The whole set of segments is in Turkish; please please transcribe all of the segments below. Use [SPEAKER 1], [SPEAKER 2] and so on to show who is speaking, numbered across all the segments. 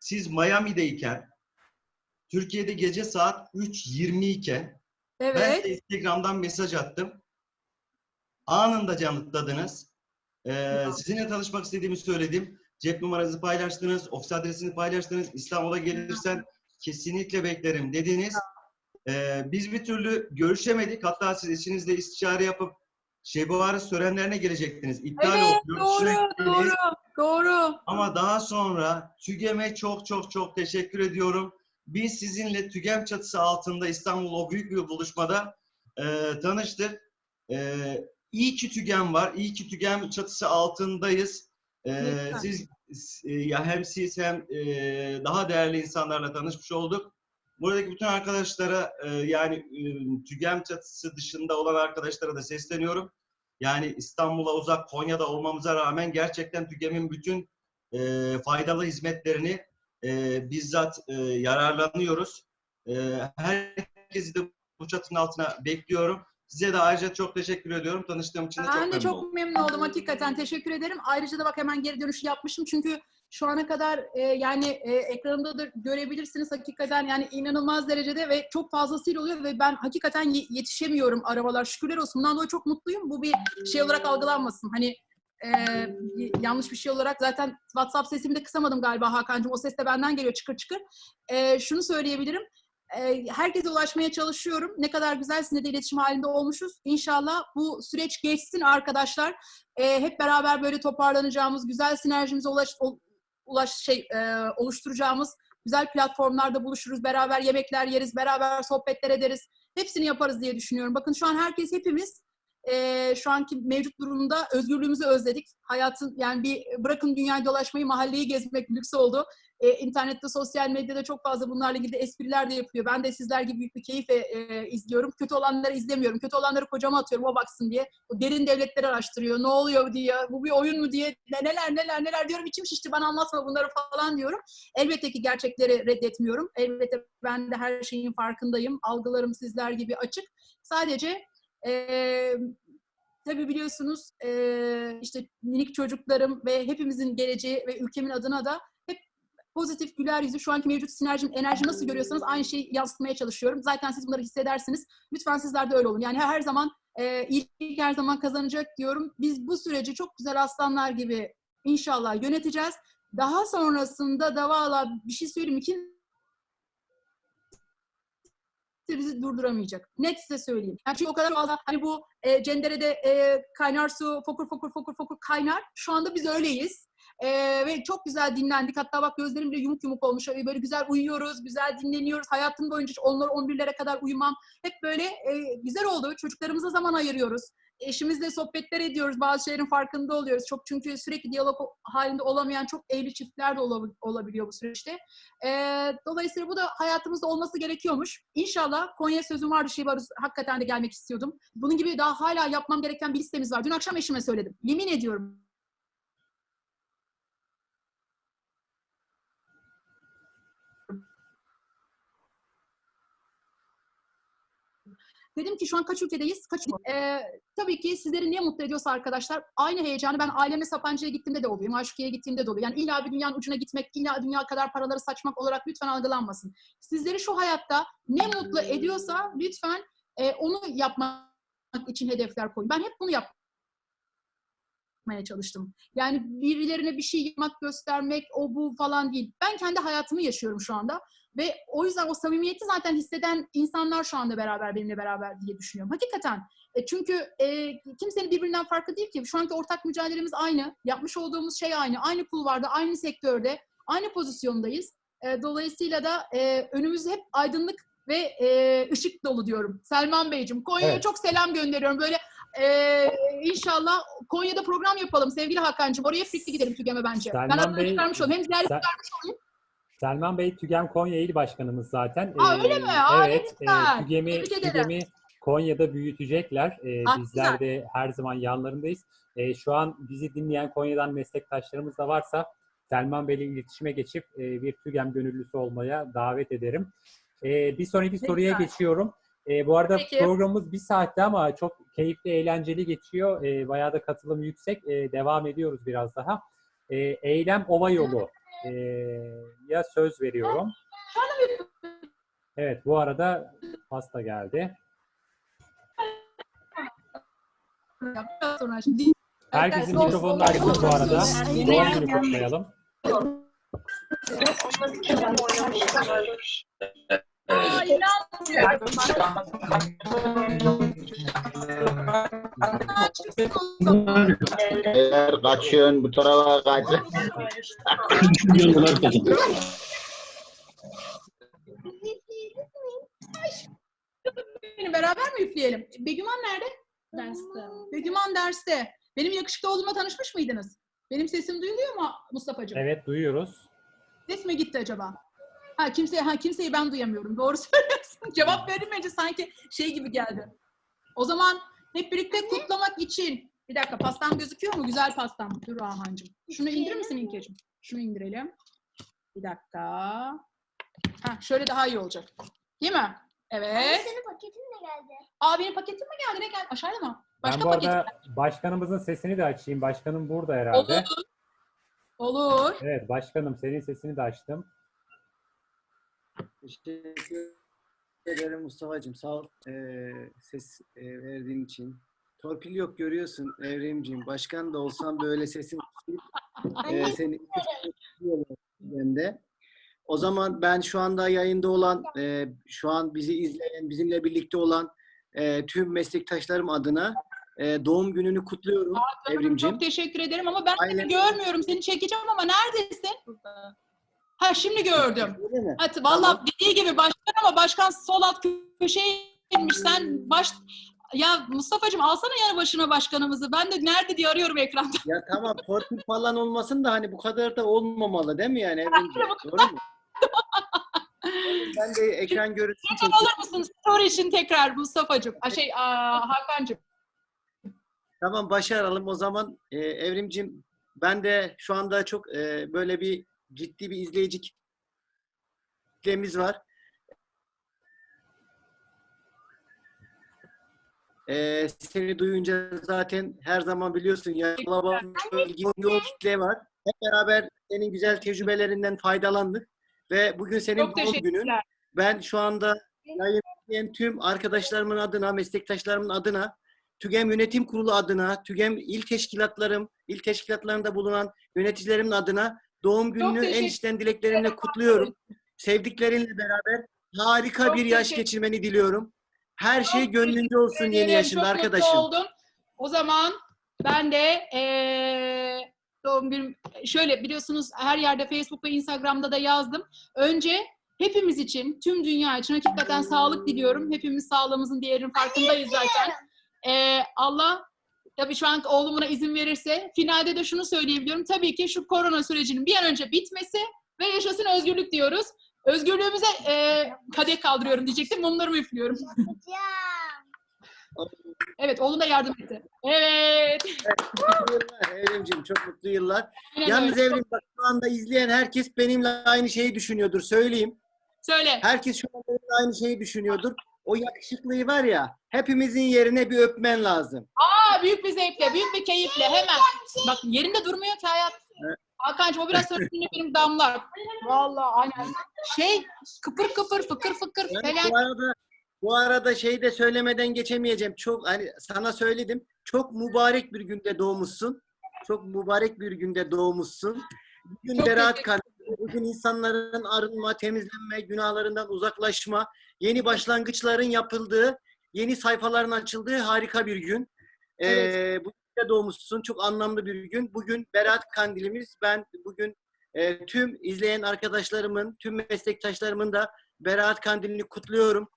[SPEAKER 1] Siz Miami'deyken, Türkiye'de gece saat 3.20 iken ben
[SPEAKER 2] Evet.
[SPEAKER 1] size Instagram'dan mesaj attım. Anında canıtladınız. Ee, sizinle tanışmak istediğimi söyledim. Cep numaranızı paylaştınız, ofis adresini paylaştınız. İstanbul'a gelirsen kesinlikle beklerim dediniz. Ee, biz bir türlü görüşemedik. Hatta siz eşinizle istişare yapıp Şebuarız törenlerine gelecektiniz. İptal
[SPEAKER 2] Evet,
[SPEAKER 1] oldu.
[SPEAKER 2] Doğru, doğru, doğru.
[SPEAKER 1] Ama daha sonra TÜGEM'e çok çok çok teşekkür ediyorum. Biz sizinle TÜGEM çatısı altında İstanbul o büyük bir buluşmada e, tanıştık. E, iyi ki TÜGEM var. İyi ki TÜGEM çatısı altındayız. E,
[SPEAKER 2] Lütfen.
[SPEAKER 1] siz e, ya hem siz hem e, daha değerli insanlarla tanışmış olduk. Buradaki bütün arkadaşlara e, yani e, TÜGEM çatısı dışında olan arkadaşlara da sesleniyorum. Yani İstanbul'a uzak Konya'da olmamıza rağmen gerçekten TÜGEM'in bütün e, faydalı hizmetlerini e, bizzat e, yararlanıyoruz. E, herkesi de bu çatının altına bekliyorum. Size de ayrıca çok teşekkür ediyorum. Tanıştığım için de çok
[SPEAKER 2] Ben de
[SPEAKER 1] memnun
[SPEAKER 2] çok
[SPEAKER 1] oldum.
[SPEAKER 2] memnun oldum hakikaten. Teşekkür ederim. Ayrıca da bak hemen geri dönüş yapmışım. Çünkü şu ana kadar e, yani e, ekranımda da görebilirsiniz hakikaten yani inanılmaz derecede ve çok fazlasıyla oluyor ve ben hakikaten ye- yetişemiyorum arabalar. Şükürler olsun. Bundan dolayı çok mutluyum. Bu bir şey olarak algılanmasın. Hani e, yanlış bir şey olarak zaten WhatsApp sesimi de kısamadım galiba Hakan'cığım. O ses de benden geliyor çıkır çıkır. E, şunu söyleyebilirim. E, herkese ulaşmaya çalışıyorum. Ne kadar güzel sizinle de iletişim halinde olmuşuz. İnşallah bu süreç geçsin arkadaşlar. E, hep beraber böyle toparlanacağımız, güzel sinerjimize ulaş, ulaş şey e, oluşturacağımız güzel platformlarda buluşuruz. Beraber yemekler yeriz, beraber sohbetler ederiz. Hepsini yaparız diye düşünüyorum. Bakın şu an herkes hepimiz e, şu anki mevcut durumda özgürlüğümüzü özledik. Hayatın yani bir bırakın dünyayı dolaşmayı, mahalleyi gezmek lüks oldu. E, internette, sosyal medyada çok fazla bunlarla ilgili espriler de yapıyor. Ben de sizler gibi büyük bir keyifle e, izliyorum. Kötü olanları izlemiyorum. Kötü olanları kocama atıyorum o baksın diye. O derin devletleri araştırıyor. Ne oluyor diye. Bu bir oyun mu diye. Ne- Neler neler neler diyorum. İçim şişti bana anlatma bunları falan diyorum. Elbette ki gerçekleri reddetmiyorum. Elbette ben de her şeyin farkındayım. Algılarım sizler gibi açık. Sadece e, tabii biliyorsunuz e, işte minik çocuklarım ve hepimizin geleceği ve ülkemin adına da pozitif, güler yüzü, şu anki mevcut sinerjim, enerji nasıl görüyorsanız aynı şeyi yansıtmaya çalışıyorum. Zaten siz bunları hissedersiniz. Lütfen sizler de öyle olun. Yani her zaman e, iyilik her zaman kazanacak diyorum. Biz bu süreci çok güzel aslanlar gibi inşallah yöneteceğiz. Daha sonrasında da valla bir şey söyleyeyim mi? Kim bizi durduramayacak. Net size söyleyeyim. Yani çünkü o kadar fazla hani bu e, cenderede e, kaynar su fokur fokur fokur fokur kaynar. Şu anda biz öyleyiz. E, ve çok güzel dinlendik. Hatta bak gözlerim bile yumuk yumuk olmuş. E, Böyle güzel uyuyoruz, güzel dinleniyoruz. Hayatım boyunca 10'lara 11'lere kadar uyumam. Hep böyle e, güzel oldu. Çocuklarımıza zaman ayırıyoruz. Eşimizle sohbetler ediyoruz. Bazı şeylerin farkında oluyoruz. Çok çünkü sürekli diyalog halinde olamayan çok evli çiftler de olab- olabiliyor bu süreçte. Ee, dolayısıyla bu da hayatımızda olması gerekiyormuş. İnşallah Konya sözüm vardı şey var. Hakikaten de gelmek istiyordum. Bunun gibi daha hala yapmam gereken bir listemiz var. Dün akşam eşime söyledim. Yemin ediyorum. Dedim ki şu an kaç ülkedeyiz? Kaç Ee, tabii ki sizleri niye mutlu ediyorsa arkadaşlar aynı heyecanı ben aileme Sapanca'ya gittiğimde de oluyor. Maşukiye'ye gittiğimde de oluyor. Yani illa bir dünyanın ucuna gitmek, illa dünya kadar paraları saçmak olarak lütfen algılanmasın. Sizleri şu hayatta ne mutlu ediyorsa lütfen e, onu yapmak için hedefler koyun. Ben hep bunu yapmaya çalıştım. Yani birilerine bir şey yapmak, göstermek, o bu falan değil. Ben kendi hayatımı yaşıyorum şu anda. Ve o yüzden o samimiyeti zaten hisseden insanlar şu anda beraber benimle beraber diye düşünüyorum. Hakikaten. E, çünkü e, kimsenin birbirinden farkı değil ki. Şu anki ortak mücadelemiz aynı. Yapmış olduğumuz şey aynı. Aynı kulvarda, aynı sektörde, aynı pozisyondayız. E, dolayısıyla da e, önümüz hep aydınlık ve e, ışık dolu diyorum. Selman Beyciğim, Konya'ya
[SPEAKER 3] Evet.
[SPEAKER 2] çok selam gönderiyorum. Böyle e, inşallah Konya'da program yapalım sevgili Hakan'cığım. Oraya birlikte gidelim TÜGEM'e bence. ben
[SPEAKER 3] Selman
[SPEAKER 2] adını
[SPEAKER 3] Bey-
[SPEAKER 2] çıkarmış olayım. Hem ziyaret
[SPEAKER 3] Sel- Selman Bey TÜGEM Konya İl Başkanımız zaten.
[SPEAKER 2] Aa,
[SPEAKER 3] Ee,
[SPEAKER 2] öyle mi? Aa, ne
[SPEAKER 3] evet. e, TÜGEM'i. TÜGEM'i Konya'da büyütecekler. Ee,
[SPEAKER 2] Ah,
[SPEAKER 3] bizler
[SPEAKER 2] güzel.
[SPEAKER 3] de her zaman yanlarındayız. Ee, şu an bizi dinleyen Konya'dan meslektaşlarımız da varsa Selman Bey'le iletişime geçip e, bir TÜGEM gönüllüsü olmaya davet ederim. Ee, bir sonraki soruya
[SPEAKER 2] güzel.
[SPEAKER 3] geçiyorum. Ee, bu arada
[SPEAKER 2] Peki.
[SPEAKER 3] programımız bir saatte ama çok keyifli, eğlenceli geçiyor. Ee, bayağı da katılım yüksek. Ee, devam ediyoruz biraz daha. Ee, Eylem Ova Yolu. E, ya söz veriyorum. Evet bu arada pasta geldi. Herkesin mikrofonunu açtım bu arada. Doğum günü kutlayalım.
[SPEAKER 2] Aa,
[SPEAKER 4] Eğer kaçıyorsun bu tarafa kaç.
[SPEAKER 2] Benim beraber mi üfleyelim? Begüman nerede?
[SPEAKER 5] Derste.
[SPEAKER 2] Begüman derste. Benim yakışıklı oğlumla tanışmış mıydınız? Benim sesim duyuluyor mu Mustafa'cığım?
[SPEAKER 3] Evet duyuyoruz.
[SPEAKER 2] Ses mi gitti acaba? Ha kimseye ha kimseyi ben duyamıyorum. Doğru söylüyorsun. Cevap verilmeyince sanki şey gibi geldi. O zaman hep birlikte kutlamak için bir dakika pastam gözüküyor mu? Güzel pastam. Dur Ahancığım. Şunu indirir misin İlkeciğim? Şunu indirelim. Bir dakika. Ha şöyle daha iyi olacak. Değil mi? Evet.
[SPEAKER 5] Senin paketin de geldi.
[SPEAKER 2] Aa benim paketim mi geldi? Ne geldi? Aşağıda mı? Başka
[SPEAKER 3] ben bu
[SPEAKER 2] paket.
[SPEAKER 3] arada başkanımızın sesini de açayım. Başkanım burada herhalde.
[SPEAKER 2] Olur. Olur.
[SPEAKER 3] Evet başkanım senin sesini de açtım.
[SPEAKER 6] Teşekkür ederim Mustafa'cığım. Sağ ol ee, ses e, verdiğin için. Torpil yok görüyorsun Evrimciğim. Başkan da olsam böyle sesin e, seni ben de. O zaman ben şu anda yayında olan, e, şu an bizi izleyen, bizimle birlikte olan e, tüm meslektaşlarım adına e, doğum gününü kutluyorum Evrimciğim.
[SPEAKER 2] Çok teşekkür ederim ama ben seni
[SPEAKER 6] Aynen.
[SPEAKER 2] görmüyorum. Seni çekeceğim ama neredesin? Ha şimdi gördüm. Hadi valla dediği gibi başkan ama başkan sol alt köşeye inmiş. Sen baş ya Mustafa'cığım alsana yanı başına başkanımızı. Ben de nerede diye arıyorum ekranda.
[SPEAKER 6] Ya tamam torpil falan olmasın da hani bu kadar da olmamalı değil mi yani Evrimciğim? Doğru mu? Ben de ekran görüntüsü çekeyim.
[SPEAKER 2] olur musun story için tekrar Mustafa'cığım? Şey aa, Hakan'cığım.
[SPEAKER 6] Tamam başaralım o zaman e, Evrimcim ben de şu anda çok e, böyle bir ciddi bir izleyici kitlemiz var. E, seni duyunca zaten her zaman biliyorsun ya kalabalık yoğun kitle var. Hep beraber senin güzel tecrübelerinden faydalandık ve bugün senin
[SPEAKER 2] Çok
[SPEAKER 6] doğum günün. Ben şu anda yayın izleyen tüm arkadaşlarımın adına, meslektaşlarımın adına, TÜGEM Yönetim Kurulu adına, TÜGEM il teşkilatlarım, il teşkilatlarında bulunan yöneticilerimin adına doğum gününü en içten dileklerimle kutluyorum. Sevdiklerinle beraber harika
[SPEAKER 2] Çok
[SPEAKER 6] bir yaş
[SPEAKER 2] teşekkür-
[SPEAKER 6] geçirmeni diliyorum. Her şey
[SPEAKER 2] Çok
[SPEAKER 6] gönlünce olsun yeni
[SPEAKER 2] ederim,
[SPEAKER 6] yaşında
[SPEAKER 2] çok mutlu
[SPEAKER 6] arkadaşım.
[SPEAKER 2] oldum. O zaman ben de eee doğum günüm şöyle biliyorsunuz her yerde Facebook ve Instagram'da da yazdım. Önce hepimiz için, tüm dünya için hakikaten sağlık diliyorum. Hepimiz sağlığımızın değerinin farkındayız zaten. Eee, Allah tabii şu an oğlumuna izin verirse finalde de şunu söyleyebiliyorum. Tabii ki şu korona sürecinin bir an önce bitmesi ve yaşasın özgürlük diyoruz. Özgürlüğümüze eee kadeh kaldırıyorum diyecektim. Mumlarımı üflüyorum. Evet, oğlum da yardım etti. Evet.
[SPEAKER 6] Evrimciğim, çok mutlu yıllar.
[SPEAKER 2] Aynen
[SPEAKER 6] Yalnız
[SPEAKER 2] öyle.
[SPEAKER 6] Evrim bak şu anda izleyen herkes benimle aynı şeyi düşünüyordur. Söyleyeyim.
[SPEAKER 2] Söyle.
[SPEAKER 6] Herkes şu anda benimle aynı şeyi düşünüyordur. O yakışıklıyı var ya, hepimizin yerine bir öpmen lazım.
[SPEAKER 2] Aa, büyük bir zevkle, büyük bir keyifle hemen. Bak yerinde durmuyor ki hayat. Hakan'cığım o biraz sonra benim damlar. Vallahi aynen. Şey kıpır kıpır fıkır fıkır
[SPEAKER 6] Yani
[SPEAKER 2] falan.
[SPEAKER 6] bu arada bu arada şey de söylemeden geçemeyeceğim. Çok hani sana söyledim. Çok mübarek bir günde doğmuşsun. Çok mübarek bir günde doğmuşsun. Bugün
[SPEAKER 2] Çok
[SPEAKER 6] Berat Kandili, bugün insanların arınma, temizlenme, günahlarından uzaklaşma, yeni başlangıçların yapıldığı, yeni sayfaların açıldığı harika bir gün.
[SPEAKER 2] Evet.
[SPEAKER 6] Ee, bugün de doğmuşsun. Çok anlamlı bir gün. Bugün Berat Kandilimiz. Ben bugün e, tüm izleyen arkadaşlarımın, tüm meslektaşlarımın da Berat Kandilini kutluyorum.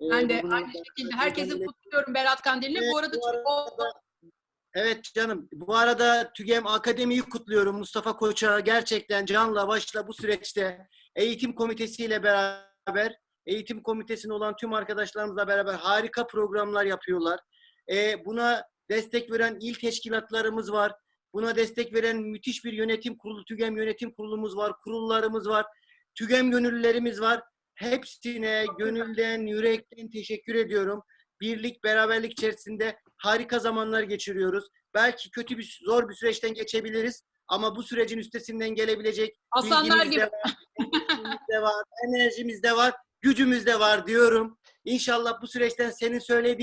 [SPEAKER 6] Ee,
[SPEAKER 2] Ben de aynı şekilde herkesi kutluyorum Berat Kandil'ini.
[SPEAKER 6] Evet,
[SPEAKER 2] Bu arada
[SPEAKER 6] bu arada- Evet canım. Bu arada TÜGEM Akademi'yi kutluyorum. Mustafa Koç'a gerçekten canla başla bu süreçte eğitim komitesiyle beraber eğitim komitesinde olan tüm arkadaşlarımızla beraber harika programlar yapıyorlar. Ee, buna destek veren il teşkilatlarımız var. Buna destek veren müthiş bir yönetim kurulu, TÜGEM yönetim kurulumuz var, kurullarımız var. TÜGEM gönüllülerimiz var. Hepsine gönülden, yürekten teşekkür ediyorum. Birlik, beraberlik içerisinde harika zamanlar geçiriyoruz. Belki kötü bir, zor bir süreçten geçebiliriz. Ama bu sürecin üstesinden gelebilecek
[SPEAKER 2] Aslanlar gibi.
[SPEAKER 6] de var, eğitimimiz de var, enerjimiz de var, gücümüz de var diyorum. İnşallah bu süreçten senin söylediğin